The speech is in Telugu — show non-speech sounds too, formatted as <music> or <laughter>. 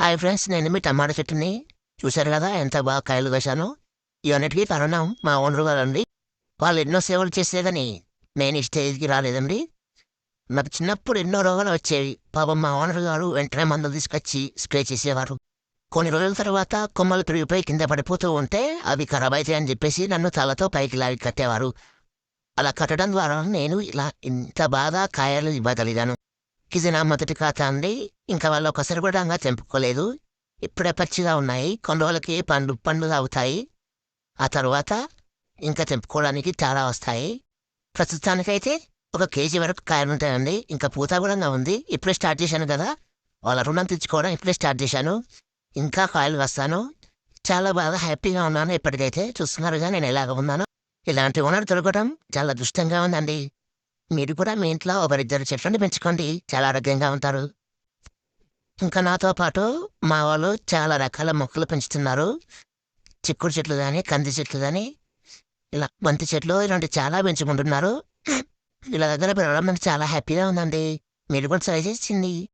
హాయ్ ఫ్రెండ్స్ నేను మీ టమాటా చెట్టుని చూశారు కదా ఎంత బాగా కాయలు వేశాను? ఇవన్నిటికీ కారణం మా ఓనర్ గారండి. వాళ్ళు ఎన్నో సేవలు చేసేదని కానీ నేను ఈ స్టేజ్కి రాలేదండి. నాకు చిన్నప్పుడు ఎన్నో రోగాలు వచ్చేవి. పాపం మా ఓనర్ గారు వెంటనే మందులు తీసుకొచ్చి స్ప్రే చేసేవారు. కొన్ని రోజుల తర్వాత కొమ్మలు పెరిగిపోయి కింద పడిపోతూ ఉంటే అవి ఖరాబ్ అవుతాయని చెప్పేసి నన్ను తలతో పైకి లాగి కట్టేవారు. అలా కట్టడం ద్వారా నేను ఇలా ఇంత బాగా కాయలు ఇవ్వగలిగాను. ఇది నా మొదటి ఖాతా అండి. ఇంకా వాళ్ళు ఒకసారి కూడా తెంపుకోలేదు. ఇప్పుడే పచ్చిగా ఉన్నాయి. కొన్ని రోజులకి పండు పండుగ అవుతాయి ఆ తర్వాత ఇంకా తెంపుకోవడానికి చాలా వస్తాయి. ప్రస్తుతానికైతే ఒక కేజీ వరకు కాయలు ఉంటాయండి. ఇంకా పూత కూడా ఉంది. ఇప్పుడే స్టార్ట్ చేశాను కదా. వాళ్ళ రుణం తెచ్చుకోవడం ఇప్పుడే స్టార్ట్ చేశాను. ఇంకా కాయలు వస్తాను. చాలా బాగా హ్యాపీగా ఉన్నాను ఇప్పటికైతే. చూస్తున్నారుగా నేను ఎలాగ ఉన్నాను. ఇలాంటి ఓనర్ దొరకడం చాలా దుష్టంగా ఉందండి. మీరు కూడా మీ ఇంట్లో ఒకరిద్దరు చెట్లను పెంచుకోండి. చాలా ఆరోగ్యంగా ఉంటారు. ఇంకా నాతో పాటు మా వాళ్ళు చాలా రకాల మొక్కలు పెంచుతున్నారు. చిక్కుడు చెట్లు కానీ కంది చెట్లు కానీ ఇలా బంతి చెట్లు ఇలాంటి చాలా పెంచుకుంటున్నారు. <clears throat> ఇలా దగ్గర పెరగడం నాకు చాలా హ్యాపీగా ఉందండి. మీరు కూడా ట్రై చేసింది